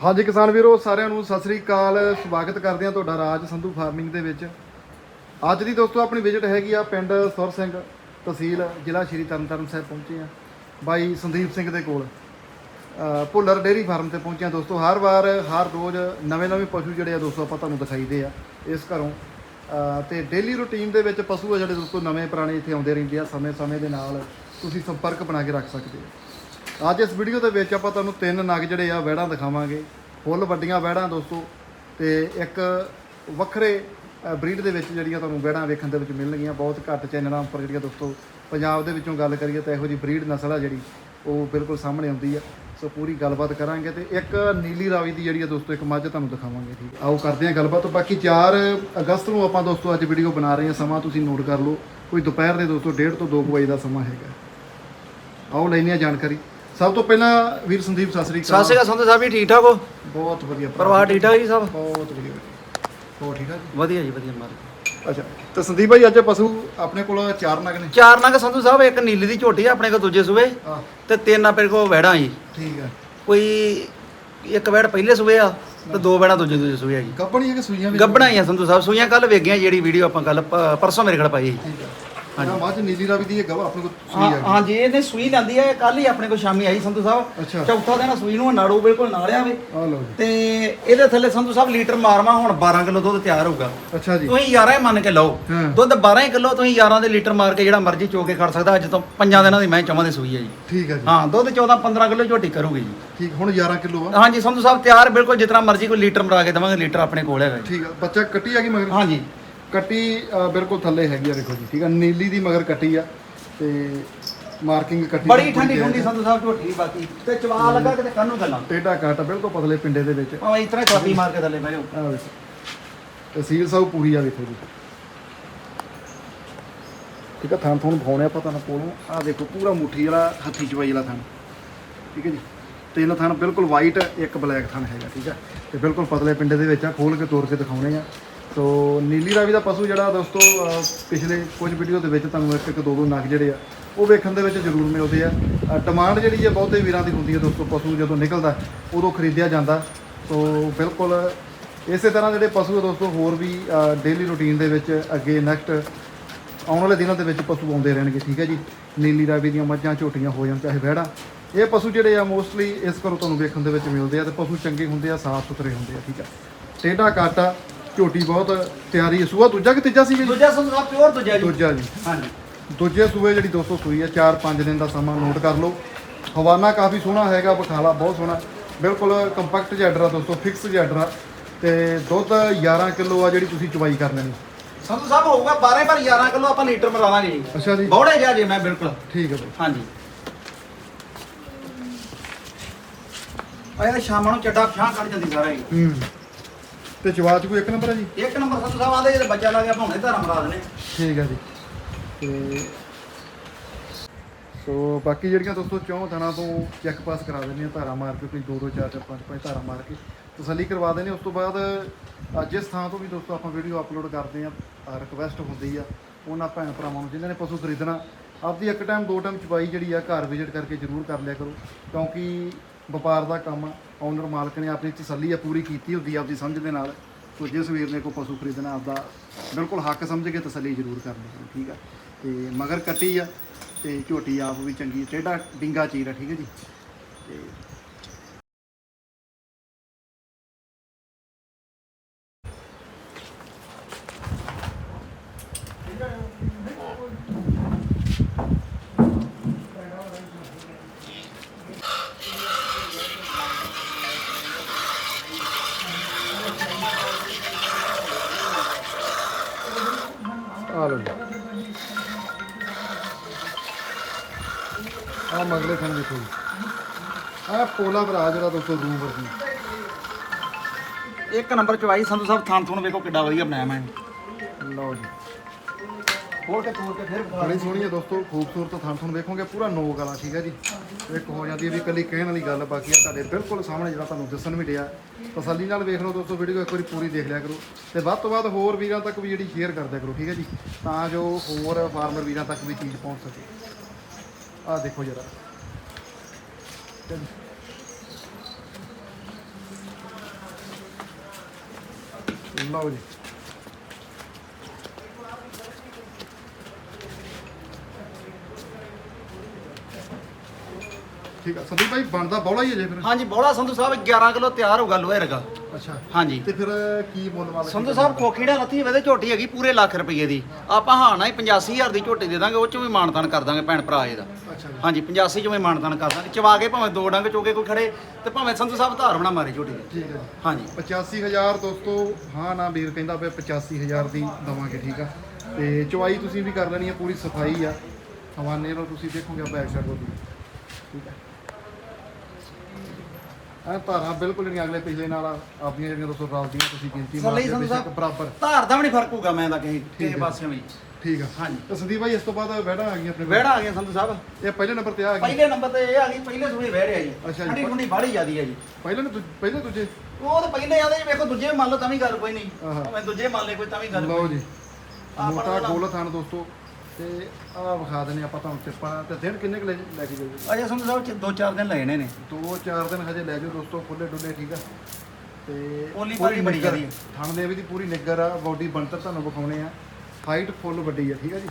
ਹਾਂਜੀ ਕਿਸਾਨ ਵੀਰੋ ਸਾਰਿਆਂ ਨੂੰ ਸਤਿ ਸ੍ਰੀ ਅਕਾਲ। ਸਵਾਗਤ ਕਰਦੇ ਹਾਂ ਤੁਹਾਡਾ ਰਾਜ ਸੰਧੂ ਫਾਰਮਿੰਗ ਦੇ ਵਿੱਚ। ਅੱਜ ਦੀ ਦੋਸਤੋ ਆਪਣੀ ਵਿਜ਼ਿਟ ਹੈਗੀ ਆ ਪਿੰਡ ਸੁਰ ਸਿੰਘ ਤਹਿਸੀਲ ਜ਼ਿਲ੍ਹਾ ਸ਼੍ਰੀ ਤਰਨਤਾਰਨ ਸਾਹਿਬ ਪਹੁੰਚੇ ਆ ਬਾਈ ਸੰਦੀਪ ਸਿੰਘ ਦੇ ਕੋਲ। ਭੁੱਲਰ ਡੇਅਰੀ ਫਾਰਮ ਤੇ ਪਹੁੰਚੇ ਆ ਦੋਸਤੋ। ਹਰ ਵਾਰ ਹਰ ਰੋਜ਼ ਨਵੇਂ ਨਵੇਂ ਪਸ਼ੂ ਜਿਹੜੇ ਆ ਦੋਸਤੋ ਆਪਾਂ ਤੁਹਾਨੂੰ ਦਿਖਾਈਦੇ ਆ ਇਸ ਘਰੋਂ। ਅ, ਤੇ ਡੇਲੀ ਰੂਟੀਨ ਦੇ ਵਿੱਚ ਪਸ਼ੂ ਆ ਜਿਹੜੇ ਦੋਸਤੋ ਨਵੇਂ ਪੁਰਾਣੇ ਇੱਥੇ ਆਉਂਦੇ ਰਹਿੰਦੇ ਆ ਸਮੇਂ ਸਮੇਂ ਦੇ ਨਾਲ ਤੁਸੀਂ ਸੰਪਰਕ ਬਣਾ ਕੇ ਰੱਖ ਸਕਦੇ ਹੋ। ਅੱਜ ਇਸ ਵੀਡੀਓ ਦੇ ਵਿੱਚ ਆਪਾਂ ਤੁਹਾਨੂੰ ਤਿੰਨ ਨਗ ਜਿਹੜੇ ਆ ਵਹਿੜਾਂ ਦਿਖਾਵਾਂਗੇ। ਫੁੱਲ ਵੱਡੀਆਂ ਵਹਿੜਾਂ ਦੋਸਤੋ, ਤੇ ਇੱਕ ਵੱਖਰੇ ਬਰੀਡ ਦੇ ਵਿੱਚ ਜਿਹੜੀਆਂ ਤੁਹਾਨੂੰ ਵਹਿੜਾਂ ਵੇਖਣ ਦੇ ਵਿੱਚ ਮਿਲਣਗੀਆਂ, ਬਹੁਤ ਘੱਟ ਚੈਨਲਾਂ ਉੱਪਰ ਜਿਹੜੀਆਂ ਦੋਸਤੋ, ਪੰਜਾਬ ਦੇ ਵਿੱਚੋਂ ਗੱਲ ਕਰੀਏ ਤਾਂ ਇਹੋ ਜਿਹੀ ਬਰੀਡ ਨਸਲ ਆ ਜਿਹੜੀ, ਉਹ ਬਿਲਕੁਲ ਸਾਹਮਣੇ ਆਉਂਦੀ ਆ। ਸੋ ਪੂਰੀ ਗੱਲਬਾਤ ਕਰਾਂਗੇ ਤੇ ਇੱਕ ਨੀਲੀ ਰਾਵੀ ਦੀ ਜਿਹੜੀ ਆ ਦੋਸਤੋ, ਇੱਕ ਮੱਝ ਤੁਹਾਨੂੰ ਦਿਖਾਵਾਂਗੇ, ਠੀਕ ਆਓ ਕਰਦੇ ਹਾਂ ਗੱਲਬਾਤ। ਬਾਕੀ 4 ਅਗਸਤ ਨੂੰ ਆਪਾਂ ਦੋਸਤੋ ਅੱਜ ਵੀਡੀਓ ਬਣਾ ਰਹੇ ਹਾਂ, ਸਮਾਂ ਤੁਸੀਂ ਨੋਟ ਕਰ ਲਓ। ਕੋਈ ਦੁਪਹਿਰ ਦੇ ਦੋਸਤੋ 1:30 ਤੋਂ 2 ਵਜੇ ਦਾ ਸਮਾਂ ਹੈਗਾ। ਆਓ ਲੈਣੀ ਆ ਜਾਣਕਾਰੀ। ਸਭ ਤੋਂ ਪਹਿਲਾਂ ਵੀਰ ਸੰਦੀਪ ਸਤਿ ਸ੍ਰੀ ਸਤਿ ਅਕਾਲ ਸ਼੍ਰੀ ਅਕਾਲ ਸੰਧੂ ਸਾਹਿਬ ਜੀ ਠੀਕ ਠਾਕ ਹੋ? ਬਹੁਤ ਵਧੀਆ ਭਰਾ। ਪਰਿਵਾਰ ਠੀਕ ਠਾਕ ਜੀ ਸਭ? ਬਹੁਤ ਵਧੀਆ ਹੋਰ ਠੀਕ ਆ ਜੀ? ਵਧੀਆ ਜੀ ਵਧੀਆ ਮਾਰ ਅੱਛਾ ਤੇ ਸੰਦੀਪ ਭਾਈ ਅੱਜ ਪਸ਼ੂ ਆਪਣੇ ਕੋਲ ਚਾਰ ਨਗ ਨੇ? ਚਾਰ ਨਗ ਸੰਧੂ ਸਾਹਿਬ ਇੱਕ ਨੀਲੀ ਦੀ ਝੋਟੀ ਆ ਆਪਣੇ ਕੋਲ ਦੂਜੇ ਹਾਂ। ਤੇ ਤਿੰਨ ਆਪਣੇ ਕੋਲ ਵਹਿੜਾਂ ਜੀ। ਠੀਕ ਹੈ ਕੋਈ ਇੱਕ ਵਹਿੜ ਪਹਿਲੇ ਸੂਏ ਆ ਤੇ ਦੋ ਵਹਿੜਾਂ ਦੂਜੇ ਦੂਜੇ ਸੂਏ ਆ ਜੀ। ਗੱਬਣੀ ਹੈ ਕਿ ਸੂਈਆਂ ਵੀ? ਗੱਬਣਾ ਹੀ ਆ ਸੰਧੂ ਸਾਹਿਬ ਸੂਈਆਂ। ਕੱਲ ਵੇਗੀਆਂ ਜਿਹੜੀ ਵੀਡੀਓ ਆਪਾਂ ਕੱਲ ਪਰਸੋਂ ਮੇਰੇ ਕੋਲ ਪਾਈ ਸੀ। ਠੀਕ ਹੈ ਹਾਂ ਮੱਝ ਨੀਲੀ ਰਾਵੀ ਦੀ ਇਹ ਗਵਾ ਆਪਣੇ ਕੋਲ ਸੂਈ ਹਾਂ ਹੈ ਹਾਂਜੀ ਇਹਨੇ ਸੂਈ ਲੈਂਦੀ ਆ ਕੱਲ ਹੀ ਆਪਣੇ ਕੋਲ ਸ਼ਾਮੀ ਆਈ ਸੰਧੂ ਸਾਹਿਬ। ਅੱਛਾ। ਚੌਥਾ ਦਿਨ ਸੂਈ ਨੂੰ ਨਾੜੂ ਬਿਲਕੁਲ ਨਾਲ ਆਵੇ ਆ ਲਓ ਜੀ। ਤੇ ਇਹਦੇ ਥੱਲੇ ਸੰਧੂ ਸਾਹਿਬ ਲੀਟਰ ਮਾਰਵਾ ਹੁਣ 12 ਕਿਲੋ ਦੁੱਧ ਤਿਆਰ ਹੋਊਗਾ। ਅੱਛਾ ਜੀ। ਤੁਸੀਂ 11 ਹੀ ਮੰਨ ਕੇ ਲਓ ਹਾਂ। ਦੁੱਧ 12 ਹੀ ਕਿਲੋ ਤੁਸੀਂ 11 ਦੇ ਲੀਟਰ ਮਾਰ ਕੇ ਜਿਹੜਾ ਮਰਜ਼ੀ ਚੋ ਕੇ ਖੜ ਸਕਦਾ ਅੱਜ ਤੋਂ ਪੰਜਾਂ ਦਿਨਾਂ ਦੀ ਮੈਂ ਚਵਾਂ ਦੀ ਸੂਈ ਹੈ ਜੀ। ਠੀਕ ਹੈ ਜੀ। ਹਾਂ ਦੁੱਧ 14 15 ਕਿਲੋ ਝੋਟੀ ਕਰੂਗੀ ਜੀ। ਠੀਕ ਹੁਣ 11 ਕਿਲੋ ਆ। ਹਾਂਜੀ ਸੰਧੂ ਸਾਹਿਬ ਤਿਆਰ ਬਿਲਕੁਲ ਜਿਤਨਾ ਮਰਜ਼ੀ ਕੋਈ ਲੀਟਰ ਮਰਾ ਕੇ ਦੇਵਾਂਗੇ ਲੀਟਰ ਆਪਣੇ ਕੋਲ ਹੈਗਾ ਜੀ। ਠੀਕ ਆ ਬੱਚਾ ਕੱਟੀ ਆ ਗਈ ਮਗਰ? ਹਾਂਜੀ। ਕੱਟੀ ਅ, ਬਿਲਕੁਲ ਥੱਲੇ ਹੈਗੀ ਆ ਦੇਖੋ ਜੀ ਠੀਕ ਆ? ਨੀਲੀ ਦੀ ਮਗਰ ਕੱਟੀ ਆ ਤੇ ਮਾਰਕਿੰਗ ਕੱਟੀ ਬੜੀ ਠੰਡੀ ਹੈ। ਠੰਡੀ ਸੰਧੂ ਸਾਹਿਬ ਝੋਟੀ ਬਾਕੀ। ਤੇ ਚਵਾ ਲੱਗਾ ਕਿਤੇ ਕੰਨੂ ਗੱਲਾਂ ਟੇਢਾ ਕਾਟ ਬਿਲਕੁਲ ਪਤਲੇ ਪਿੰਡੇ ਦੇ ਵਿੱਚ। ਭਾਵੇਂ ਇਤਨਾ ਚਾਬੀ ਮਾਰ ਕੇ ਥੱਲੇ ਬਹਿ ਜਾਓ। ਆ ਵੇਖੋ। ਤਹਿਸੀਲ ਸਾਹਿਬ ਪੂਰੀ ਆ ਵੇਖੋ ਜੀ। ਠੀਕ ਆ ਥਾਂ ਤੁਹਾਨੂੰ ਵਿਖਾਉਣੇ ਆਪਾਂ ਤੁਹਾਨੂੰ ਕੋਲੋਂ। ਆ ਦੇਖੋ ਪੂਰਾ ਮੁੱਠੀ ਵਾਲਾ ਹੱਥੀ ਚਵਾਈ ਵਾਲਾ ਥਾਂ ਠੀਕ ਹੈ ਜੀ? ਤਿੰਨ ਥਾਂ ਬਿਲਕੁਲ ਵਾਈਟ ਇੱਕ ਬਲੈਕ ਥਾਂ ਹੈਗਾ ਠੀਕ ਆ? ਤੇ ਬਿਲਕੁਲ ਪਤਲੇ ਪਿੰਡੇ ਦੇ ਵਿੱਚ ਆ ਖੋਲ ਕੇ ਤੋੜ ਕੇ ਦਿਖਾਉਣੇ ਆ। ਸੋ ਨੀਲੀ ਰਾਵੀ ਦਾ ਪਸ਼ੂ ਜਿਹੜਾ ਦੋਸਤੋ ਪਿਛਲੇ ਕੁਝ ਵੀਡੀਓ ਦੇ ਵਿੱਚ ਤੁਹਾਨੂੰ ਇੱਕ ਇੱਕ, ਦੋ ਦੋ ਨਗ ਜਿਹੜੇ ਆ, ਉਹ ਵੇਖਣ ਦੇ ਵਿੱਚ ਜ਼ਰੂਰ ਮਿਲਦੇ ਆ। ਡਿਮਾਂਡ ਜਿਹੜੀ ਹੈ ਬਹੁਤੇ ਵੀਰਾਂ ਦੀ ਹੁੰਦੀ ਹੈ ਦੋਸਤੋ, ਪਸ਼ੂ ਜਦੋਂ ਨਿਕਲਦਾ, ਉਦੋਂ ਖਰੀਦਿਆ ਜਾਂਦਾ। ਸੋ ਬਿਲਕੁਲ ਇਸੇ ਤਰ੍ਹਾਂ ਜਿਹੜੇ ਪਸ਼ੂ ਆ ਦੋਸਤੋ, ਹੋਰ ਵੀ ਡੇਲੀ ਰੂਟੀਨ ਦੇ ਵਿੱਚ ਅੱਗੇ ਨੈਕਸਟ ਆਉਣ ਵਾਲੇ ਦਿਨਾਂ ਦੇ ਵਿੱਚ ਪਸ਼ੂ ਆਉਂਦੇ ਰਹਿਣਗੇ, ਠੀਕ ਹੈ ਜੀ? ਨੀਲੀ ਰਾਵੀ ਦੀਆਂ ਮੱਝਾਂ ਝੋਟੀਆਂ ਹੋ ਜਾਣ, ਚਾਹੇ ਵਹਿੜਾਂ। ਇਹ ਪਸ਼ੂ ਜਿਹੜੇ ਆ ਮੋਸਟਲੀ ਇਸ ਕਰੋ ਤੁਹਾਨੂੰ ਵੇਖਣ ਦੇ ਵਿੱਚ ਮਿਲਦੇ ਆ ਤੇ ਪਸ਼ੂ ਚੰਗੇ ਹੁੰਦੇ ਆ ਸਾਫ਼ ਸੁਥਰੇ ਹੁੰਦੇ ਆ, ਠੀਕ ਆ? ਟੇਢਾ ਕਾਟਾ ਝੋਟੀ ਬਹੁਤ ਤਿਆਰੀ ਹੈ। ਸੂਆ ਦੂਜਾ ਕਿ ਤੀਜਾ ਸੀ ਜੀ? ਦੂਜਾ ਸਾਹਿਬ ਪਿਓਰ ਦੂਜਾ ਜੀ। ਦੂਜਾ ਜੀ। ਹਾਂਜੀ। ਦੂਜੇ ਸੂਏ ਜਿਹੜੀ 200 ਸੂਈ ਹੈ 4-5 ਦਿਨ ਦਾ ਸਮਾਂ ਨੋਟ ਕਰ ਲਓ। ਹਵਾਨਾ ਕਾਫੀ ਸੋਹਣਾ ਹੈਗਾ ਬਖਾਲਾ ਬਹੁਤ ਸੋਹਣਾ। ਬਿਲਕੁਲ ਕੰਪੈਕਟ ਜੈਡਰਾ ਦੋਸਤੋ ਫਿਕਸ ਜੈਡਰਾ ਤੇ ਦੁੱਧ 11 ਕਿਲੋ ਆ ਜਿਹੜੀ ਤੁਸੀਂ ਚਵਾਈ ਕਰ ਲੈਣੀ। ਸੰਧੂ ਸਾਹਿਬ ਹੋਊਗਾ 12 ਪਰ 11 ਕਿਲੋ ਆਪਾਂ ਲੀਟਰ ਮਰਾਵਾਂਗੇ ਜੀ। ਅੱਛਾ ਜੀ। ਬੌੜੇ ਜਾ ਜੀ ਮੈਂ ਬਿਲਕੁਲ। ਠੀਕ ਹੈ ਬਈ ਹਾਂਜੀ। ਆਇਆ ਸ਼ਾਮਾਂ ਨੂੰ ਚੱਡਾ ਫਾਂ ਕੱਢ ਜਾਂਦੀ ਸਾਰਾ ਹੀ ਹੂੰ। ਤੇ ਚਵਾਚ ਕੋਈ ਇੱਕ ਨੰਬਰ ਹੈ ਜੀ? ਇੱਕ ਨੰਬਰ ਸੰਧੂ ਸਾਹਿਬ ਆਂਦੇ ਜੇ ਬੱਚਾ ਲੱਗ ਗਿਆ ਭਾਵੇਂ ਧਰਮ ਮਰਾ ਦੇਣੇ ਠੀਕ ਹੈ ਜੀ। ਤੇ ਸੋ ਬਾਕੀ ਜਿਹੜੀਆਂ ਦੋਸਤੋ ਚੌਂ ਥਾਣਾ ਤੋਂ ਚੈੱਕ ਪਾਸ ਕਰਾ ਦਿੰਦੇ ਆ ਧਾਰਾ ਮਾਰ ਕੇ ਕੋਈ 2 2 4 4 5 5 ਧਾਰਾ ਮਾਰ ਕੇ ਤਸੱਲੀ ਕਰਵਾ ਦਿੰਦੇ। ਉਸ ਤੋਂ ਬਾਅਦ ਜਿਸ ਥਾਂ ਤੋਂ ਵੀ ਦੋਸਤੋ ਆਪਾਂ ਵੀਡੀਓ ਅਪਲੋਡ ਕਰਦੇ ਆ ਰਿਕਵੈਸਟ ਹੁੰਦੀ ਆ ਉਹਨਾਂ ਭੈਣ ਭਰਾਵਾਂ ਨੂੰ ਜਿਨ੍ਹਾਂ ਨੇ ਪਸ਼ੂ ਖਰੀਦਣਾ। ਆਪਦੀ ਇੱਕ ਟਾਈਮ ਦੋ ਟਾਈਮ ਚਵਾਈ ਜਿਹੜੀ ਆ ਘਰ ਵਿਜ਼ਿਟ ਕਰਕੇ ਜ਼ਰੂਰ ਕਰ ਲਿਆ ਕਰੋ ਕਿਉਂਕਿ ਵਪਾਰ ਦਾ ਕੰਮ ਆ ਓਨਰ ਮਾਲਕ ਨੇ ਆਪਣੀ ਤਸੱਲੀ ਆ ਪੂਰੀ ਕੀਤੀ ਹੁੰਦੀ ਆ ਆਪਦੀ ਸਮਝ ਦੇ ਨਾਲ। ਸੋ ਜਿਸ ਵੀਰ ਨੇ ਕੋਈ ਪਸ਼ੂ ਖਰੀਦਣਾ ਆਪਦਾ ਬਿਲਕੁਲ ਹੱਕ ਸਮਝ ਕੇ ਤਸੱਲੀ ਜ਼ਰੂਰ ਕਰਨੀ ਹੈ ਠੀਕ ਆ। ਤੇ ਮਗਰ ਕੱਟੀ ਆ ਤੇ ਝੋਟੀ ਆਪ ਵੀ ਚੰਗੀ ਟੇਢਾ, ਡਿੰਗਾ ਚੀਰ ਆ, ਠੀਕ ਹੈ ਜੀ। ਤੇ ਆ ਲਓ ਜੀ ਆ ਮਗਲੇ ਖਾਨ ਦੇਖੋ ਆ ਪੋਲਾ ਭਰਾ ਜਿਹੜਾ ਦੋਸਤੋ ਰੂ ਵਰਗੀ ਇੱਕ ਨੰਬਰ ਚਵਾਈ ਸੰਧੂ ਸਾਹਿਬ ਥਾਂ ਥੋਂ ਵੇਖੋ ਕਿੱਡਾ ਵਧੀਆ ਬਣਾਇਆ ਮੈਂ। ਲਓ ਜੀ। ਖੋਲ ਕੇ ਤੋੜ ਕੇ ਫਿਰ ਵਿਖਾ ਬੜੀ ਸੋਹਣੀ ਹੈ ਦੋਸਤੋ ਖੂਬਸੂਰਤ ਥਾਂ ਤੁਹਾਨੂੰ ਵੇਖੋਗੇ ਪੂਰਾ ਨੋਕ ਵਾਲਾ ਠੀਕ ਹੈ ਜੀ। ਇੱਕ ਹੋ ਜਾਂਦੀ ਹੈ ਵੀ ਇਕੱਲੀ ਕਹਿਣ ਵਾਲੀ ਗੱਲ ਬਾਕੀ ਆ ਤੁਹਾਡੇ ਬਿਲਕੁਲ ਸਾਹਮਣੇ ਜਿਹੜਾ ਤੁਹਾਨੂੰ ਦਿਸਣ ਵੀ ਡਿਆ। ਤਸੱਲੀ ਨਾਲ ਵੇਖ ਲਓ ਦੋਸਤੋ ਵੀਡੀਓ ਇੱਕ ਵਾਰੀ ਪੂਰੀ ਦੇਖ ਲਿਆ ਕਰੋ। ਤੇ ਵੱਧ ਤੋਂ ਵੱਧ ਹੋਰ ਵੀਰਾਂ ਤੱਕ ਵੀ ਜਿਹੜੀ ਸ਼ੇਅਰ ਕਰਦਿਆ ਕਰੋ ਠੀਕ ਹੈ ਜੀ। ਤਾਂ ਜੋ ਹੋਰ ਫਾਰਮਰ ਵੀਰਾਂ ਤੱਕ ਵੀ ਚੀਜ਼ ਪਹੁੰਚ ਸਕੇ। ਆਹ ਦੇਖੋ ਜਰਾ। ਲਓ ਜੀ। ਠੀਕ ਆ। ਸੰਦੀਪ ਭਾਈ ਬਣਦਾ ਬੌਲਾ ਹੀ ਹੈ ਜੇ ਫਿਰ? ਹਾਂਜੀ ਬੋਲਾ ਸੰਧੂ ਸਾਹਿਬ 11 ਕਿਲੋ ਤਿਆਰ ਹੋਗਾ ਲੋਹੇ ਰਗਾ ਅੱਛਾ। ਹਾਂਜੀ। ਤੇ ਫਿਰ ਕੀ ਮੁੱਲ ਵਾਲਾ ਸੰਧੂ ਸਾਹਿਬ ਕੋਖੀੜਾ ਲੱਥੀ ਵੇਦੇ ਝੋਟੀ ਹੈਗੀ ਪੂਰੇ ਲੱਖ ਰੁਪਏ ਦੀ। ਆਪਾਂ ਹਾਂ ਨਾ ਹੀ 85000 ਦੀ ਝੋਟੀ ਦੇ ਦਾਂਗੇ ਉਹ ਚੋਂ ਵੀ ਮਾਨਤਾਨ ਕਰ ਦਾਂਗੇ ਭੈਣ ਭਰਾ ਇਹਦਾ। ਅੱਛਾ ਜੀ। ਹਾਂਜੀ 85 ਚੋਂ ਵੀ ਮਾਨਤਾਨ ਕਰ ਦਾਂਗੇ। ਚਵਾ ਕੇ ਭਾਵੇਂ ਦੋ ਡੰਗ ਚੋਕੇ ਕੋਈ ਖੜੇ ਤੇ ਭਾਵੇਂ ਸੰਧੂ ਸਾਹਿਬ ਧਾਰ ਬਣਾ ਮਾਰੇ ਝੋਟੀ ਦੇ। ਠੀਕ ਹੈ ਹਾਂਜੀ। 85000 ਦੋਸਤੋ ਹਾਂ ਨਾ ਵੀਰ ਕਹਿੰਦਾ ਪਿਆ 85000 ਦੀ ਦਵਾਂਗੇ ਠੀਕ ਆ। ਤੇ ਚਵਾਈ ਤੁਸੀਂ ਵੀ ਕਰ ਲੈਣੀ ਆ ਪੂਰੀ ਸਫ਼ਾਈ ਆ। ਹਵਾਨੇ ਨਾਲ ਤੁਸੀਂ ਦੇਖੋਗੇ ਬੈਕ ਸਾਈਡ ਤੋਂ ਵੀ। ਠੀਕ ਆ। ਆ ਧਾਰਾਂ ਬਿਲਕੁਲ ਨਹੀਂ ਅਗਲੇ ਪਿਛਲੇ ਨਾਲ ਆਪਣੀਆਂ ਜਿਹੜੀਆਂ ਦੋਸਤੋ ਰਲਦੀਆਂ ਤੁਸੀਂ ਗਿਣਤੀ ਸਰ ਲਈ ਮਾਰਦੇ ਸੰਧੂ ਬੇਸ਼ੱਕ ਸਾਹਿਬ। ਬਰਾਬਰ। ਧਾਰ ਦਾ ਵੀ ਨਹੀਂ ਫ਼ਰਕ ਹੋਊਗਾ ਮੈਂ ਤਾਂ ਕਹੇ ਕਿਸੇ ਹੈ। ਪਾਸੇ ਵੀ। ਠੀਕ ਆ। ਹਾਂਜੀ। ਤੇ ਸੰਦੀਪ ਭਾਈ ਇਸ ਤੋਂ ਬਾਅਦ ਵਹਿੜਾ ਆ ਗਈਆਂ ਆਪਣੇ ਕੋਲ। ਵਿਹੜਾ ਆ ਗਿਆ ਸੰਧੂ ਸਾਹਿਬ। ਇਹ ਪਹਿਲੇ ਨੰਬਰ ਤੇ ਆ ਗਈ ਪਹਿਲੇ ਨੰਬਰ ਤੇ ਇਹ ਆ ਗਈ ਪਹਿਲੇ ਸੂਏ ਵਹਿ ਰਿਹਾ ਜੀ। ਅੱਛਾ ਜੀ। ਠੰਡੀ ਠੰਡੀ ਬਾਹਲੀ ਜਿਆਦੀ ਹੈ ਜੀ। ਪਹਿਲੇ ਨੇ ਦੂ- ਪਹਿਲੇ ਦੂਜੇ? ਉਹ ਤਾਂ ਪਹਿਲੇ ਆਦੇ ਵੇਖੋ ਦੂਜੇ ਮੰਨ ਲਓ ਤਾਂ ਵੀ ਗੱਲ ਕੋਈ ਨਹੀਂ। ਆਹਾ। ਭਾਵੇਂ ਦੂਜੇ ਮੰਨ ਲੈ ਕੋਈ ਤਾਂ ਵੀ ਗੱਲ ਲਓ ਜੀ। ਆਹ ਮੋਟਾ ਆਪਣਾ ਗੋਲ ਥਾਨ ਦੋਸਤੋ। ਤੇ ਆ ਵਿਖਾ ਦਿੰਦੇ ਆਪਾਂ ਤੁਹਾਨੂੰ ਟਿੱਪਾਂ ਤੇ ਦਿਨ ਕਿੰਨੇ ਕੁ ਲੈ ਲੈ ਕੇ ਜਾਈਏ ਅਜੇ ਸੰਧੂ ਸਾਹਿਬ ਚ ਦੋ ਚਾਰ ਦਿਨ ਲਏ ਨੇ। ਦੋ ਚਾਰ ਦਿਨ ਹਜੇ ਲੈ ਜਾਓ ਦੋਸਤੋ ਫੁੱਲੇ ਡੁੱਲੇ ਠੀਕ ਆ। ਤੇ ਪੋਲੀ ਪਾਲੀ ਬੜੀ ਜ਼ਿਆਦੀ ਆ। ਥਣ ਦੇ ਵੀ ਦੀ ਪੂਰੀ ਨਿੱਗਰ ਆ ਬਾਡੀ ਬਣਤਰ ਤੁਹਾਨੂੰ ਵਿਖਾਉਣੇ ਆ। ਹਾਈਟ ਫੁੱਲ ਵੱਡੀ ਆ ਠੀਕ ਆ ਜੀ।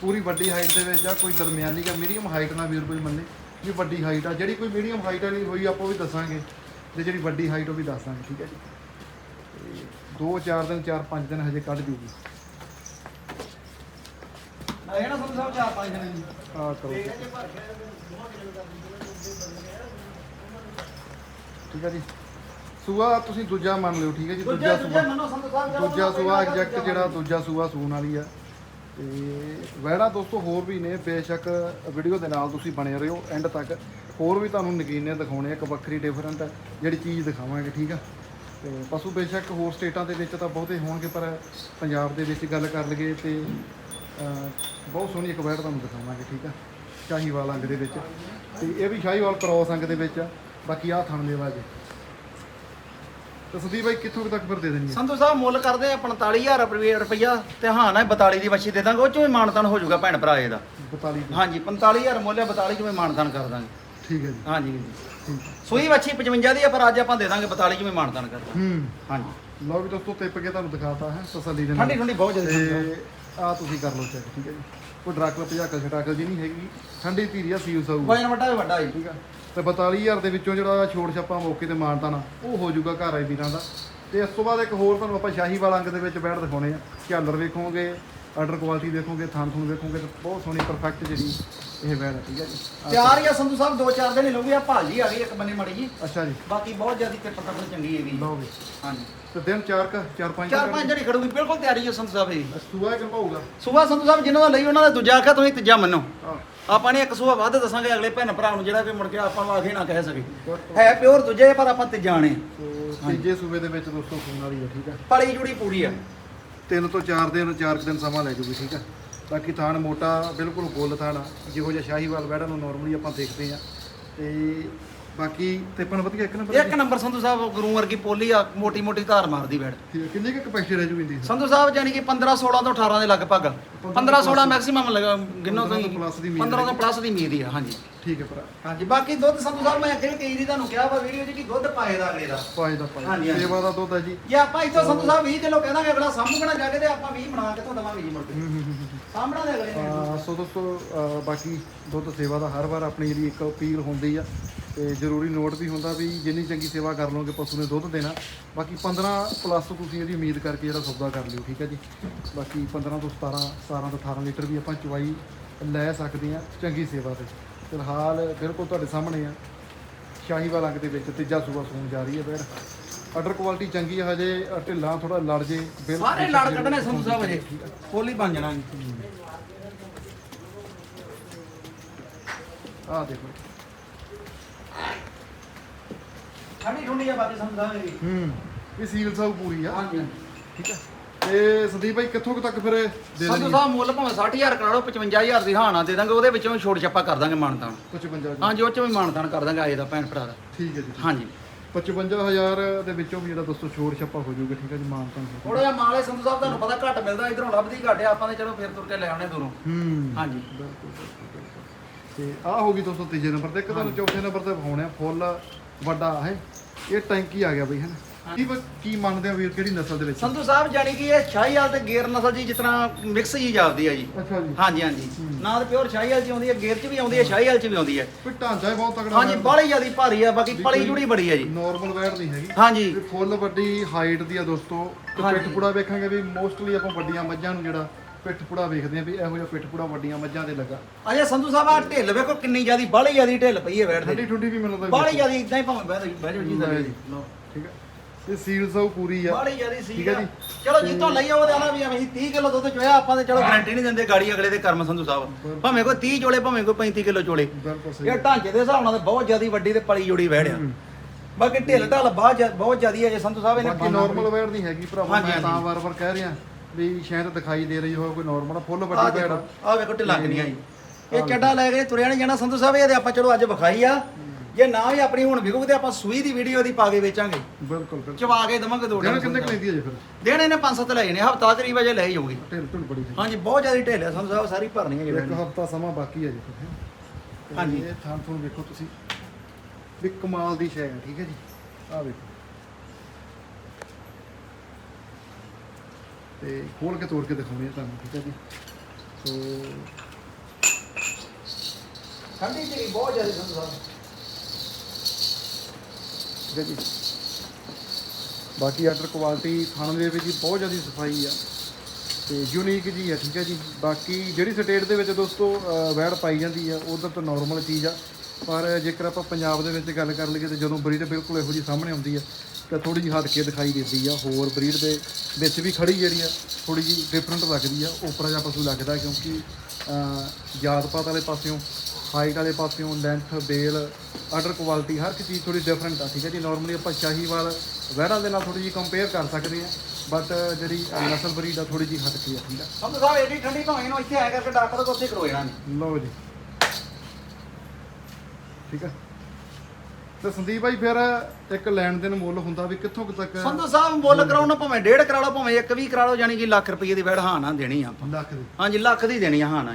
ਪੂਰੀ ਵੱਡੀ ਹਾਈਟ ਦੇ ਵਿੱਚ ਆ ਕੋਈ ਦਰਮਿਆਨੀ ਜਾਂ ਮੀਡੀਅਮ ਹਾਈਟ ਨਾ ਵੀਰ ਕੋਈ ਮੰਨੇ। ਵੀ ਵੱਡੀ ਹਾਈਟ ਆ ਜਿਹੜੀ ਕੋਈ ਮੀਡੀਅਮ ਹਾਈਟ ਵਾਲੀ ਹੋਈ ਆਪਾਂ ਉਹ ਵੀ ਦੱਸਾਂਗੇ। ਤੇ ਜਿਹੜੀ ਵੱਡੀ ਹਾਈਟ ਉਹ ਵੀ ਦੱਸਾਂਗੇ ਠੀਕ ਆ ਜੀ। ਤੇ ਦੋ ਚਾਰ ਦਿਨ ਚਾਰ ਪੰਜ ਦਿਨ ਹਜੇ ਕੱਢ ਜੂਗੀ। ਲਏ ਨਾ ਸੰਧੂ ਸਾਹਿਬ ਚਾਰ ਪੰਜ ਦਿਨ ਜੀ। ਆ ਕਰੋ। ਠੀਕ ਆ ਜੀ ਸੂਆ ਤੁਸੀਂ ਦੂਜਾ ਮੰਨ ਲਿਓ ਠੀਕ ਹੈ ਜੀ ਦੂਜਾ ਦੂਜਾ ਸੂਆ। ਦੂਜਾ ਐਗਜ਼ੈਕਟ ਜਿਹੜਾ ਦੂਜਾ ਸੂਆ ਸੂਣ ਵਾਲੀ ਆ। ਤੇ ਵਹਿੜਾ ਦੋਸਤੋ ਹੋਰ ਵੀ ਨੇ ਬੇਸ਼ੱਕ ਵੀਡੀਓ ਦੇ ਨਾਲ ਤੁਸੀਂ ਬਣੇ ਰਹੋ ਐਂਡ ਤੱਕ। ਹੋਰ ਵੀ ਤੁਹਾਨੂੰ ਨਗੀਨੇ ਦਿਖਾਉਣੇ ਆ ਇੱਕ ਵੱਖਰੀ ਡਿਫਰੈਂਟ ਜਿਹੜੀ ਚੀਜ਼ ਦਿਖਾਵਾਂਗੇ ਠੀਕ ਆ? ਤੇ ਪਸ਼ੂ ਬੇਸ਼ੱਕ ਹੋਰ ਸਟੇਟਾਂ ਦੇ ਵਿੱਚ ਤਾਂ ਬਹੁਤੇ ਹੋਣਗੇ ਪਰ ਪੰਜਾਬ ਦੇ ਵਿੱਚ ਗੱਲ ਕਰ ਲਈਏ ਤੇ ਬਹੁਤ ਸੋਹਣੀ ਇੱਕ ਵਹਿੜ ਤੁਹਾਨੂੰ ਦਿਖਾਵਾਂਗੇ ਠੀਕ ਆ? ਸ਼ਾਹੀਵਾਲ ਅੰਗ ਦੇ ਵਿੱਚ। ਤੇ ਇਹ ਵੀ ਸ਼ਾਹੀਵਾਲ ਕ੍ਰੋਸ ਅੰਗ ਦੇ ਵਿੱਚ ਆ। ਬਾਕੀ ਆ ਥਣ ਦੇਵਾ ਜੀ। ਤੇ ਸੁਦੀਪ ਭਾਈ ਕਿੱਥੋਂ ਕੁ ਤੱਕ ਫਿਰ ਦੇ ਦੇਣੀ ਹੈ ਸੰਧੂ ਸਾਹਿਬ ਮੁੱਲ ਕਰਦੇ ਆ 45000 ਰੁਪਏ ਰੁਪਈਆ ਤੇ ਹਾਂ ਨਾ 42 ਦੀ ਵੱਛੀ ਦੇ ਦਾਂਗੇ। ਉਹ ਚੋਂ ਵੀ ਮਾਨਤਾਨ ਹੋ ਜਾਊਗਾ ਭੈਣ ਭਰਾ ਇਹਦਾ। 42 ਦੀ। ਹਾਂਜੀ 45000 ਮੁੱਲ ਹੈ 42 ਚੋਂ ਵੀ ਮਾਨਤਾਨ ਕਰ ਦਾਂਗੇ। ਠੀਕ ਹੈ ਜੀ। ਹਾਂਜੀ ਵੀਰ ਜੀ ਠੀਕ। ਸੂਈ ਵੱਛੀ 55 ਦੀ ਆ ਪਰ ਅੱਜ ਆਪਾਂ ਦੇ ਦਾਂਗੇ 42 ਚੋਂ ਵੀ ਮਾਨਤਾਨ ਕਰ ਦਾਂਗੇ। ਹੂੰ। ਹਾਂਜੀ। ਲਓ ਵੀ ਦੋਸਤੋ ਟਿੱਪ ਕੇ ਤੁਹਾਨੂੰ ਦਿਖਾਤਾ ਹੈ ਤਸੱਲੀ ਦੇ ਨਾਲ। ਠੰਡੀ ਠੰਡੀ ਬਹੁਤ। ਤੇ ਆ ਤੁਸੀਂ ਕਰ ਲਓ ਚੈੱਕ ਠੀਕ ਹੈ ਜੀ। ਕੋਈ ਡਰਾਕਲ ਭਜਾਕਲ ਛਟਾਕਲ ਜੀ ਨਹੀਂ ਹੈਗੀ। ਠੰਡੀ ਧੀਰੀ ਆ ਸੀਲ ਸਾਊ ਵਜਨ ਵੱਡਾ ਵੀ ਵੱਡਾ ਜੀ। ਠੀਕ ਆ। ਤੇ 42000 ਦੇ ਵਿੱਚੋਂ ਜਿਹੜਾ ਛੋੜ ਛੱਪਾ ਮੌਕੇ ਤੇ ਮਾਨਤਾ ਨਾ ਉਹ ਹੋ ਜਾਊਗਾ ਘਰ ਆਏ ਵੀਰਾਂ ਦਾ। ਤੇ ਇਸ ਤੋਂ ਬਾਅਦ ਇੱਕ ਹੋਰ ਤੁਹਾਨੂੰ ਆਪਾਂ ਸ਼ਾਹੀਵਾਲ ਅੰਗ ਦੇ ਵਿੱਚ ਬੈਠ ਦਿਖਾਉਣੇ ਆ। ਝਾਲਰ ਵੇਖੋਗੇ ਆਰਡਰ ਕੁਆਲਿਟੀ ਦੇਖੋਗੇ ਥਾਨ ਥੂਨ ਵੇਖੋਗੇ ਤੇ ਬਹੁਤ ਸੋਹਣੀ ਪਰਫੈਕਟ ਜਿਹੜੀ ਇਹ ਬੈਠ ਹੈ ਠੀਕ ਹੈ ਜੀ। ਤਿਆਰ ਹੀ ਆ ਸੰਧੂ ਸਾਹਿਬ ਦੋ ਚਾਰ ਦਿਨ ਹੀ ਲਊਗੀ ਆ ਭਾਜੀ ਆ ਗਈ ਇੱਕ ਬੰਨੇ ਮੜੀ ਜੀ। ਅੱਛਾ ਜੀ। ਬਾਕੀ ਬਹੁਤ ਜ਼ਿਆਦਾ ਤੇ ਪਤਾ ਚੰਗੀ ਹੈਗੀ ਲਓ ਵੀ। ਹਾਂਜੀ। ਤੇ ਦਿਨ ਚਾਰ ਕ ਚਾਰ ਪੰਜ ਚਾਰ ਪੰਜ ਜਿਹੜੀ ਖੜੂਗੀ ਬਿਲਕੁਲ ਤਿਆਰੀ ਹੈ ਸੰਧੂ ਸਾਹਿਬ ਦੀ ਸੂਆ ਕਿੰਨਾ ਹੋਊਗਾ ਸੁਬਾ ਸੰਧੂ ਸਾਹਿਬ ਜਿਨ੍ਹਾਂ ਦਾ ਲਈ ਉਹਨਾਂ ਦਾ ਦੂਜਾ ਆਖਿਆ ਤੁਸੀਂ ਤੀਜਾ ਮੰਨੋ। ਹਾਂ। ਆਪਾਂ ਨੇ ਇੱਕ ਸੂਆ ਵੱਧ ਦੱਸਾਂਗੇ ਅਗਲੇ ਭੈਣ ਭਰਾ ਨੂੰ ਜਿਹੜਾ ਕੋਈ ਮੁੜ ਕੇ ਆਪਾਂ ਨੂੰ ਆਖੇ ਨਾ ਕਹਿ ਸਕੇ। ਹੈ ਪਿਓਰ ਦੂਜੇ ਪਰ ਆਪਾਂ ਤੀਜਾਣੇ ਸੋ ਤੀਜੇ ਸੂਬੇ ਦੇ ਵਿੱਚ ਦੋਸਤੋ ਖੂਨ ਵਾਲੀ ਹੈ ਠੀਕ ਆ? ਪਲੀ ਜੁੜੀ ਪੂਰੀ ਆ। ਤਿੰਨ ਤੋਂ ਚਾਰ ਦਿਨ ਚਾਰ ਦਿਨ ਸਮਾਂ ਲੈ ਜੂਗੀ ਠੀਕ ਆ? ਬਾਕੀ ਥਾਣ ਮੋਟਾ ਬਿਲਕੁਲ ਗੋਲ ਥਾਣ ਜਿਹੋ ਜਿਹਾ ਸ਼ਾਹੀਵਾਲ ਬੈੜਾ ਨੂੰ ਨਾਰਮਲੀ ਆਪਾਂ ਦੇਖਦੇ ਆ। ਤੇ ਬਾਕੀ ਤੇਪਨ ਵਧੀਆ ਇੱਕ ਨੰਬਰ ਇੱਕ ਨੰਬਰ ਸੰਧੂ ਸਾਹਿਬ ਗੁਰੂ ਵਰਗੀ ਪੋਲੀ ਆ ਮੋਟੀ ਮੋਟੀ ਧਾਰ ਮਾਰਦੀ ਬੈੜ ਠੀਕ ਕਿੰਨੀ ਕੁ ਕਪੈਸਿਟੀ ਰਹਿ ਜੂ ਇੰਦੀ ਸੰਧੂ ਸਾਹਿਬ ਜਾਨੀ ਕਿ 15 16 ਤੋਂ 18 ਦੇ ਲਗਭਗ। 15 16 ਮੈਕਸਿਮਮ ਲਗਾ ਗਿਣੋ 15 ਤੁਸੀਂ। ਤੋਂ plus ਦੀ ਉਮੀਦ 15 ਤੋਂ ਪਲੱਸ ਦੀ ਉਮੀਦ ਆ ਹਾਂਜੀ। ਠੀਕ ਹੈ ਭਰਾ। ਹਾਂਜੀ ਬਾਕੀ ਦੁੱਧ ਸੰਧੂ ਸਾਹਿਬ ਮੈਂ ਅੱਗੇ ਵੀ ਕਈ ਦੀ ਤੁਹਾਨੂੰ ਕਿਹਾ ਵਾ ਵੀਡੀਓ 'ਚ ਕਿ ਦੁੱਧ ਪਾਏ ਦਾ ਅਗਲੇ ਦਾ। ਪਾਏ ਦਾ ਪਾਏ। ਸੇਵਾ ਦਾ ਦੁੱਧ ਹੈ ਜੀ। ਜੇ ਆਪਾਂ ਇੱਥੋਂ ਸੰਧੂ ਸਾਹਿਬ 20 ਕਿਲੋ ਕਹਿ ਦਾਂਗੇ ਅਗਲਾ ਸਾਹਮਣਾ ਜਾ ਕੇ ਤੇ ਆਪਾਂ 20 ਬਣਾ ਕੇ ਤੋਂ ਦਵਾਂਗੇ ਜੀ ਮੁੜ ਕੇ। ਸਾਹਮਣਾ ਦੇ ਅਗਲੇ ਨੇ। ਸੋ ਦੋਸਤੋ ਬਾਕੀ ਦੁੱਧ ਸੇਵਾ ਦਾ ਹਰ ਵਾਰ ਆਪਣੀ ਜਿਹੜੀ ਇੱਕ ਅਪੀਲ ਹੁੰਦੀ ਆ ਤੇ ਜ਼ਰੂਰੀ ਨੋਟ ਵੀ ਹੁੰਦਾ ਵੀ ਜਿੰਨੀ ਚੰਗੀ ਸੇਵਾ ਕਰ ਲਓਗੇ ਪਸ਼ੂ ਨੇ ਦੁੱਧ ਦੇਣਾ। ਬਾਕੀ 15 ਪਲੱਸ ਤੁਸੀਂ ਇਹਦੀ ਉਮੀਦ ਕਰਕੇ ਜਿਹੜਾ ਸੌਦਾ ਕਰ ਲਿਓ ਠੀਕ ਹੈ ਜੀ? ਬਾਕੀ 15 ਤੋਂ 17 17 ਤੋਂ 18 ਲੀਟਰ ਵੀ ਆਪਾਂ ਚਵਾਈ ਲੈ ਸਕਦੇ ਆ ਚੰਗੀ ਸੇਵਾ ਤੇ। ਫਿਲਹਾਲ ਬਿਲਕੁਲ ਤੁਹਾਡੇ ਸਾਹਮਣੇ ਆ। ਸ਼ਾਹੀਵਾਲ ਅੰਗ ਦੇ ਵਿੱਚ ਤੀਜਾ ਸੂਬਾ ਸੂਣ ਜਾ ਰਹੀ ਹੈ ਬੈੜ ਆਰਡਰ ਕੁਆਲਿਟੀ ਚੰਗੀ ਆ ਹਜੇ ਢਿੱਲਾ ਥੋੜਾ ਲੜ ਜੇ ਬਿਲਕੁਲ ਸਾਰੇ ਲੜ ਕੱਢਣੇ ਸੰਧੂ ਸਾਹਿਬ ਫੁੱਲ ਹੀ ਬਣ ਜਾਣਾ ਆਹ ਦੇਖੋ। ਠੰਡੀ ਠੰਡੀ ਆ ਬਾਕੀ ਦੀ ਹੂੰ ਇਹ ਸੀਲ ਸਾਊ ਪੂਰੀ ਆ। ਹਾਂਜੀ। ਠੀਕ ਹੈ ਤੇ ਸੰਦੀਪ ਭਾਈ ਕਿੱਥੋਂ ਕੁ ਤੱਕ ਫਿਰ ਇਹ ਦੇ ਸੰਧੂ ਦੇਣੀ ਸਾਹਿਬ ਮੁੱਲ ਭਾਵੇਂ 60000 ਕਰਾ ਲਓ 55000 ਦੀ ਹਾਨਾ ਦੇ ਦਾਂਗੇ ਉਹਦੇ ਵਿੱਚੋਂ ਛੋਟ ਛੱਪਾ ਕਰ ਦਾਂਗੇ ਮਾਨਤਾਨ। 55 ਜੀ ਹਾਂਜੀ ਉਹ ਚੋਂ ਵੀ ਮਾਨਤਾਨ ਕਰ ਦਾਂਗੇ ਆਏ ਦਾ ਭੈਣ ਭਰਾ ਦਾ। ਠੀਕ ਹੈ ਜੀ। ਠੀਕ। ਹਾਂਜੀ 55000 ਦੇ ਵਿੱਚੋਂ ਵੀ ਜਿਹੜਾ ਦੋਸਤੋ ਛੋੜ ਛੱਪਾ ਹੋ ਜਾਊਗਾ ਠੀਕ ਹੈ ਜੀ ਮਾਨ ਤਾਂ ਥੋੜਾ ਜਿਹਾ ਮਾਲੇ ਸੰਧੂ ਸਾਹਿਬ ਤੁਹਾਨੂੰ ਪਤਾ ਘੱਟ ਮਿਲਦਾ ਇਧਰੋਂ ਲੱਭਦੀ ਘੱਟ ਆ ਆਪਾਂ ਨੇ ਚਲੋ ਫਿਰ ਤੁਰ ਕੇ ਲੈ ਆਉਣੇ ਦੂਰੋਂ। ਹੂੰ। ਹਾਂਜੀ। ਬਿਲਕੁਲ ਬਿਲਕੁਲ, ਬਿਲਕੁਲ। ਤੇ ਆਹ ਹੋ ਗਈ ਦੋਸਤੋ ਤੀਜੇ ਨੰਬਰ ਤੇ ਇੱਕ ਤੁਹਾਨੂੰ ਚੌਥੇ ਨੰਬਰ ਤੇ ਵਿਖਾਉਣੇ ਆ ਫੁੱਲ ਵੱਡਾ ਹੈ। ਇਹ ਟੈਂਕੀ ਆ ਗਿਆ ਬਈ ਹੈ ਕੀ ਕੀ ਮੰਨਦੇ ਹੋ ਵੀਰ ਕਿਹੜੀ ਨਸਲ ਦੇ ਵਿੱਚ? ਸੰਧੂ ਸਾਹਿਬ ਜਾਨੀ ਕਿ ਇਹ ਸ਼ਾਹੀਵਾਲ ਤੇ ਗੇਰ ਨਸਲ ਜੀ ਜਿਸ ਤਰ੍ਹਾਂ ਮਿਕਸ ਜੀ ਜਾਪਦੀ ਆ ਜੀ। ਅੱਛਾ ਜੀ। ਹਾਂਜੀ ਹਾਂਜੀ। ਹੂੰ। ਨਾ ਤਾਂ ਪਿਓਰ ਸ਼ਾਹੀਵਾਲ ਚ ਆਉਂਦੀ ਹੈ ਗੇਰ ਚ ਵੀ ਆਉਂਦੀ ਹੈ। ਸ਼ਾਹੀਵਾਲ ਚ ਵੀ ਆਉਂਦੀ ਹੈ ਕੋਈ ਢਾਂਚਾ ਹੀ ਬਹੁਤ ਤਗੜਾ ਹਾਂਜੀ ਬਾਹਲੀ ਜਿਆਦੀ ਭਾਰੀ ਆ ਬਾਕੀ ਪਲੀ ਜੁੜੀ ਬੜੀ ਆ ਜੀ। ਨਾਰਮਲ ਵੈਟ ਨਹੀਂ ਹੈਗੀ। ਹਾਂਜੀ। ਫੁੱਲ ਵੱਡੀ ਹਾਈਟ ਦੀ ਆ ਦੋਸਤੋ। ਤੇ ਹਾਂਜੀ। ਪਿੱਠ ਪੁੜਾ ਵੇਖਾਂਗੇ ਵੀ ਮੋਸਟਲੀ ਆਪਾਂ ਵੱਡੀਆਂ ਮੱਝਾਂ ਨੂੰ ਜਿਹੜਾ ਪਿੱਠ ਪੁੜਾ ਵੇਖਦੇ ਆ ਵੀ ਇਹੋ ਜਿਹਾ ਪਿੱਠ ਪੁੜਾ ਵੱਡੀਆਂ ਮੱਝਾਂ ਦੇ ਲੱਗਾ। ਅਜੇ ਸੰਧੂ ਸਾਹਿਬ ਆ ਢਿੱਲ ਵੇਖੋ ਕਿੰਨੀ ਜਿਆਦੀ ਬਾਹਲੀ ਜਿਆਦੀ ਢਿੱਲ ਪਈ ਹੈ ਬੈਠ ਠੰਡੀ ਦੇ। ਠੁੰਡੀ ਵੀ ਮੈਨੂੰ ਬਾਹਲੀ ਜਿਆਦੀ ਇਦਾਂ ਹੀ ਭਾਵੇਂ ਬਹਿ ਜਾਓ- ਬਹਿ ਜਾਓ ਜੀ ਥੱਲੇ ਜੀ। ਲਓ। ਠੀਕ ਹੈ ਤੇ ਸੀਲ ਸੌ ਪੂਰੀ ਆ। ਬਾਹਲੀ ਜਿਆਦੀ ਸੀ ਠੀਕ ਹੈ ਜੀ। ਚਲੋ ਜਿੱਥੋਂ ਲਈ ਉਹਦੇ ਆਣਾ ਵੀ ਅਸੀਂ 30 ਕਿਲੋ ਦੁੱਧ ਚੋਇਆ ਆਪਾਂ ਤੇ ਚਲੋ ਗਾਰੰਟੀ ਨਹੀਂ ਦਿੰਦੇ ਗਾੜੀ ਅਗਲੇ ਦੇ ਕਰਮ ਸੰਧੂ ਸਾਹਿਬ। ਭਾਵੇਂ ਕੋਈ 30 ਚੋਲੇ ਭਾਵੇਂ ਕੋਈ 35 ਕਿਲੋ ਚੋਲੇ। ਬਿਲਕੁਲ ਸਹੀ ਇਹ ਢਾਂਚੇ ਦੇ ਹਿਸਾਬ ਨਾਲ ਤਾਂ ਬਹੁਤ ਜਿਆਦੀ ਵੱਡੀ ਤੇ ਪਲੀ ਜੋੜੀ ਵਹਿੜਿਆ ਹੂੰ। ਬਾਕੀ ਢਿੱਲ ਢਾਲ ਬਹੁਤ ਜ਼ਿਆ- ਬਹੁਤ ਜਿਆਦੀ ਹੈ ਜੇ ਸੰਧੂ ਸਾਹਿਬ ਇਹਨੇ ਬਾਕੀ ਨਾਰਮਲ ਵੈਟ ਨਹੀਂ ਹੈਗੀ ਭਰਾਵਾ ਹਾਂਜੀ, ਮੈਂ ਤਾਂ। ਵਾਰ-ਵਾਰ ਕਹਿ ਰਿਹਾ। ਵੀ ਸ਼ਾਇਦ ਦਿਖਾਈ ਦੇ ਰਹੀ ਹੋਵੇ ਕੋਈ ਨਾਰਮਲ ਫੁੱਲ ਵੱਡੀ ਵੈਟ ਆ ਵੇਖੋ ਢਿੱਲਾਂ ਕਿੰਨੀਆਂ ਜੀ। ਇਹ ਚੱਡਾ ਲੈ ਕੇ ਤੁਰਿਆ ਨਹੀਂ ਜਾਣਾ ਸੰਧੂ ਸਾਹਿਬ ਇਹਦੇ ਆਪਾਂ ਚਲੋ ਅੱਜ ਵਿਖਾਈ ਆ। ਜੇ ਨਾ ਵੀ ਆਪਣੀ ਹੁਣ ਵਿਕੂ ਤੇ ਆਪਾਂ ਸੂਈ ਦੀ ਵੀਡੀਓ ਦੀ ਪਾ ਕੇ ਵੇਚਾਂਗੇ। ਬਿਲਕੁਲ ਬਿਲਕੁਲ। ਚਵਾ ਕੇ ਦਵਾਂਗੇ ਦੋ ਦੇਣ ਟਾਈਮ ਕਿੰਨੇ ਕੁ ਲੈਂਦੀ ਹੈ ਜੀ ਫਿਰ? ਦੇਣ ਇਹਨੇ ਪੰਜ ਸੱਤ ਲੈ ਜਾਣੇ ਹਫਤਾ ਤਰੀ ਵਜੇ ਲੈ ਜਾਊਗੀ। ਢਿੱਲ ਢੁੱਲ ਬੜੀ ਸੀ। ਹਾਂਜੀ ਬਹੁਤ ਜ਼ਿਆਦਾ ਢਿੱਲ ਹੈ ਸੰਧੂ ਸਾਹਿਬ ਸਾਰੀ ਭਰਨੀ ਹੈ ਇੱਕ ਜਿਹੜੀ ਹਫਤਾ ਸਮਾਂ ਬਾਕੀ ਹੈ ਜੀ ਫਿਰ ਹੈਂ। ਤੇ ਹਾਂਜੀ। ਇਹ ਥਾਂ ਤੁਹਾਨੂੰ ਵੇਖੋ ਤੁਸੀਂ। ਵੀ ਕਮਾਲ ਦੀ ਸ਼ੈ ਹੈ ਠੀਕ ਹੈ ਜੀ। ਆਹ ਵੇਖੋ। ਤੇ ਖੋਲ ਕੇ ਤੋੜ ਕੇ ਦਿਖਾਉਂਦੇ ਆ ਤੁਹਾਨੂੰ ਠੀਕ ਹੈ ਜੀ? ਸੋ ਠੰਡੀ ਜੀ ਬਹੁਤ ਜ਼ਿਆਦਾ ਸਾਹਿਬ ਠੀਕ ਹੈ ਜੀ। ਬਾਕੀ ਆਰਡਰ ਕੁਆਲਿਟੀ ਥਾਣ ਦੇ ਵਿੱਚ ਜੀ ਬਹੁਤ ਜ਼ਿਆਦਾ ਸਫ਼ਾਈ ਆ ਤੇ ਯੂਨੀਕ ਜੀ ਆ ਠੀਕ ਹੈ ਜੀ। ਬਾਕੀ ਜਿਹੜੀ ਸਟੇਟ ਦੇ ਵਿੱਚ ਦੋਸਤੋ ਵੈੜ ਪਾਈ ਜਾਂਦੀ ਆ ਉਧਰ ਤਾਂ ਨਾਰਮਲ ਚੀਜ਼ ਆ। ਪਰ ਜੇਕਰ ਆਪਾਂ ਪੰਜਾਬ ਦੇ ਵਿੱਚ ਗੱਲ ਕਰ ਲਈਏ ਤੇ ਜਦੋਂ ਬਰੀਡ ਬਿਲਕੁਲ ਇਹੋ ਜੀ ਸਾਹਮਣੇ ਆਉਂਦੀ ਆ ਤਾਂ ਥੋੜੀ ਜਿਹੀ ਹਟ ਕੇ ਦਿਖਾਈ ਦਿੰਦੀ ਆ। ਹੋਰ ਬਰੀਡ ਦੇ ਵਿੱਚ ਵੀ ਖੜੀ ਜਿਹੜੀ ਆ ਥੋੜੀ ਜਿਹੀ ਡਿਫਰੈਂਟ ਲੱਗਦੀ ਆ। ਉੱਪਰ ਜਿਹਾ ਪਸ਼ੂ ਲੱਗਦਾ ਕਿਉਂਕਿ ਜਾਤ ਪਾਤ ਵਾਲੇ ਪਾਸਿਓਂ ਹਾਈਟ ਵਾਲੇ ਪਾਸਿਓਂ ਲੈਂਥ ਬੇਲ ਆਰਡਰ ਕੁਆਲਿਟੀ ਹਰ ਇੱਕ ਚੀਜ਼ ਥੋੜੀ ਡਿਫਰੈਂਟ ਆ ਠੀਕ ਹੈ ਜੀ? ਨਾਰਮਲੀ ਆਪਾਂ ਸ਼ਾਹੀਵਾਲ ਵਹਿੜਾਂ ਦੇ ਨਾਲ ਥੋੜੀ ਜਿਹੀ ਕੰਪੇਅਰ ਕਰ ਸਕਦੇ ਆ ਬਟ ਜਿਹੜੀ ਨਸਲ ਬਰੀਡ ਆ ਥੋੜੀ ਜਿਹੀ ਹਟ ਕੇ ਆ ਠੀਕ ਆ? ਸੰਧੂ ਸਾਹਿਬ ਏਡੀ ਠੰਡੀ ਭਾਵੇਂ ਇਹਨੂੰ ਇੱਥੇ ਆਇਆ ਕਰਕੇ ਡਾਕਟਰ ਕੋਲ ਉੱਥੇ ਕਰੋ ਜਾਣਾ ਲਓ ਜੀ। ਠੀਕ ਆ? ਤੇ ਸੰਦੀਪ ਭਾਈ ਫਿਰ ਇੱਕ ਲੈਣ ਦੇਣ ਮੁੱਲ ਹੁੰਦਾ ਵੀ ਕਿੱਥੋਂ ਕੁ ਤੱਕ? ਸੰਧੂ ਸਾਹਿਬ ਮੁੱਲ ਕਰਾਉਣਾ ਭਾਵੇਂ ਡੇਢ ਕਰਾ ਲਓ ਭਾਵੇਂ ਇੱਕ ਵੀ ਕਰਾ ਲਓ ਯਾਨੀ ਕਿ ਲੱਖ ਰੁਪਏ ਦੀ ਵੈੜ ਹਾਂ ਨਾ ਦੇਣੀ ਆ ਆਪਾਂ। ਲੱਖ ਦੇ? ਹਾਂਜੀ ਲੱਖ ਦੀ ਦੇਣੀ ਆ ਹਾਂ ਨਾ।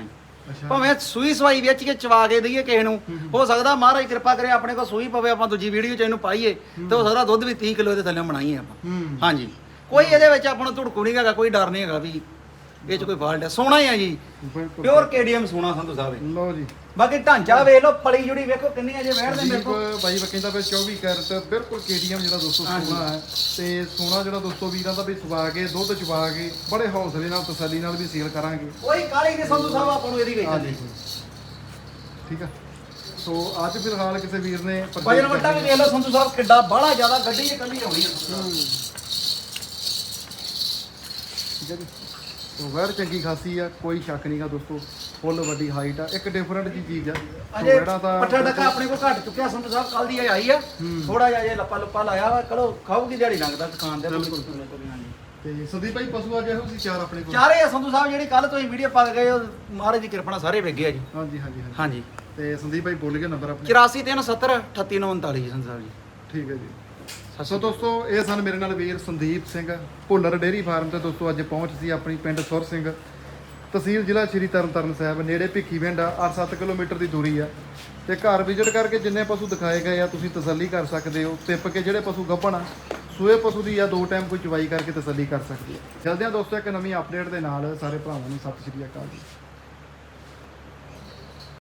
ਅੱਛਾ। ਭਾਵੇਂ ਸੂਈ ਸਵਾਈ ਵੇਚ ਕੇ ਚਵਾ ਕੇ ਦਈਏ ਕਿਸੇ ਨੂੰ ਹੋ ਸਕਦਾ ਮਹਾਰਾਜ ਕਿਰਪਾ ਕਰੇ ਆਪਣੇ ਕੋਲ ਸੂਈ ਪਵੇ ਆਪਾਂ ਦੂਜੀ ਵੀਡੀਓ ਚ ਇਹਨੂੰ ਪਾਈਏ ਤੇ ਹੋ ਸਕਦਾ ਦੁੱਧ ਵੀ 30 ਕਿਲੋ ਦੇ ਥੱਲੇ ਬਣਾਈਏ ਆਪਾਂ। ਹੂੰ। ਹਾਂਜੀ। ਕੋਈ ਇਹਦੇ ਵਿੱਚ ਆਪਾਂ ਨੂੰ ਧੁੜਕੂ ਨਹੀਂ ਹੈਗਾ ਕੋਈ ਡਰ ਨਹੀਂ ਹੈਗਾ ਵੀ ਇਹ ਚ ਕੋਈ ਫਾਲਟ ਹੈ। ਸੋਹਣਾ ਹੀ ਆ ਜੀ। ਬਿਲਕੁਲ ਪਿਓਰ ਕੇਡੀਐਮ ਸੋਹਣਾ ਸੰਧੂ ਸਾਹਿਬ ਇਹ। ਲਓ ਜੀ। ਬਾਕੀ ਢਾਂਚਾ ਵੇਖ ਲਓ ਪਲੀ ਜੁੜੀ ਵੇਖੋ ਕਿੰਨੀ ਅਜੇ ਵਹਿਣ ਦੇ ਮੇਰੇ ਸੰਦੀਪ ਕੋਲ। ਬਾਈ ਵਾ ਕਹਿੰਦਾ ਵੀ 24 ਕੈਰਟ ਬਿਲਕੁਲ KTM ਜਿਹੜਾ ਦੋਸਤੋ ਹਾਂਜੀ। ਸੋਨਾ ਹੈ। ਤੇ ਸੋਨਾ ਜਿਹੜਾ ਦੋਸਤੋ ਵੀਰਾਂ ਦਾ ਵੀ ਸਵਾ ਕੇ ਦੁੱਧ ਚਵਾ ਕੇ ਬੜੇ ਹੌਸਲੇ ਨਾਲ ਤਸੱਲੀ ਨਾਲ ਵੀ ਸੇਲ ਕਰਾਂਗੇ। ਕੋਈ ਕਾਲੀ ਨਹੀਂ ਸੰਧੂ ਸਾਹਿਬ ਆਪਾਂ ਨੂੰ ਇਹਦੀ ਵੇਚਣ ਦੀ। ਠੀਕ ਆ। ਸੋ ਅੱਜ ਫਿਲਹਾਲ ਕਿਸੇ ਵੀਰ ਨੇ purchase ਵਜਨ ਵੱਟਾ ਵੀ ਵੇਖ ਲਓ ਸੰਧੂ ਸਾਹਿਬ ਕਿੱਡਾ ਬਾਹਲਾ ਜ਼ਿਆਦਾ ਗੱਡੀ 'ਚ ਕੱਲੀ ਆਉਣੀ ਆ। ਠੀਕ ਹੈ ਜੀ। ਸੋ ਵੈਰ ਚੰਗੀ ਖਾਸੀ ਆ ਕੋਈ ਸ਼ੱਕ ਨਹੀਂਗਾ ਦੋਸਤੋ ਫੁੱਲ ਵੱਡੀ ਹਾਈਟ ਆ ਇੱਕ ਡਿਫਰੈਂਟ ਜੀ ਚੀਜ਼ ਆ। ਸੋ ਅਜੇ ਵੈੜਾਂ ਤਾਂ ਪੱਠਾ ਡੱਕਾ ਆਪਣੇ ਕੋਲ ਘਟ ਚੁੱਕਿਆ ਸੰਧੂ ਸਾਹਿਬ ਕੱਲ ਦੀ ਆਈ ਆ। ਥੋੜਾ ਜਿਹਾ ਜੇ ਲੱਪਾ ਲੁੱਪਾ ਲਾਇਆ ਵਾ ਚਲੋ ਖਾਊਗੀ ਦਿਹਾੜੀ ਲੰਘਦਾ ਦੁਕਾਨ ਦੇ ਬਿਲਕੁਲ। ਤੇ ਸੰਦੀਪ ਭਾਈ ਪਸ਼ੂ ਅੱਜ ਇਹੋ ਸੀ ਚਾਰ ਆਪਣੇ ਕੋਲ? ਚਾਰੇ ਆ ਸੰਧੂ ਸਾਹਿਬ ਜਿਹੜੀ ਕੱਲ ਤੁਸੀਂ ਵੀਡੀਓ ਪਾ ਕੇ ਗਏ ਉਹ ਮਹਾਰਾਜ ਦੀ ਕਿਰਪਾ ਨਾਲ ਸਾਰੇ ਵਿਕ ਗਏ ਆ ਜੀ। ਹਾਂਜੀ ਹਾਂਜੀ ਹਾਂਜੀ। ਹਾਂਜੀ। ਤੇ ਸੰਦੀਪ ਭਾਈ ਬੋਲ ਗਿਆ ਨੰਬਰ ਆਪਣੇ? 84 370 ਸੰਧੂ ਸਾਹਿਬ ਜੀ। ਠੀਕ ਹੈ ਜੀ। ਸੋ ਦੋਸਤੋ, ਇਹ ਸਨ ਮੇਰੇ ਨਾਲ ਵੀਰ ਸੰਦੀਪ ਸਿੰਘ, ਭੁੱਲਰ ਡੇਅਰੀ ਫਾਰਮ ਤੇ ਦੋਸਤੋ ਅੱਜ ਪਹੁੰਚ ਸੀ ਆਪਣੀ ਪਿੰਡ ਸੁਰ ਸਿੰਘ। ਤਹਿਸੀਲ ਜ਼ਿਲ੍ਹਾ ਸ਼੍ਰੀ ਤਰਨਤਾਰਨ ਸਾਹਿਬ, ਨੇੜੇ ਭਿੱਖੀਵਿੰਡ ਆ 8-7 ਕਿਲੋਮੀਟਰ ਦੀ ਦੂਰੀ ਆ। ਤੇ ਘਰ ਵਿਜ਼ਿਟ ਕਰਕੇ ਜਿੰਨੇ ਪਸ਼ੂ ਦਿਖਾਏ ਗਏ ਆ, ਤੁਸੀਂ ਤਸੱਲੀ ਕਰ ਸਕਦੇ ਹੋ। ਟਿੱਪ ਕੇ ਜਿਹੜੇ ਪਸ਼ੂ ਗੱਭਣ ਆ, ਸੂਏ ਪਸ਼ੂ ਦੀ ਆ, ਦੋ ਟਾਈਮ ਕੋਈ ਚਵਾਈ ਕਰਕੇ ਤਸੱਲੀ ਕਰ ਸਕਦੇ ਆ ਜਲਦੀਆਂ ਦੋਸਤੋ ਇੱਕ ਨਵੀਂ ਅਪਡੇਟ ਦੇ ਨਾਲ। ਸਾਰੇ ਭਰਾਵਾਂ ਨੂੰ ਸਤਿ ਸ਼੍ਰੀ ਅਕਾਲ ਜੀ।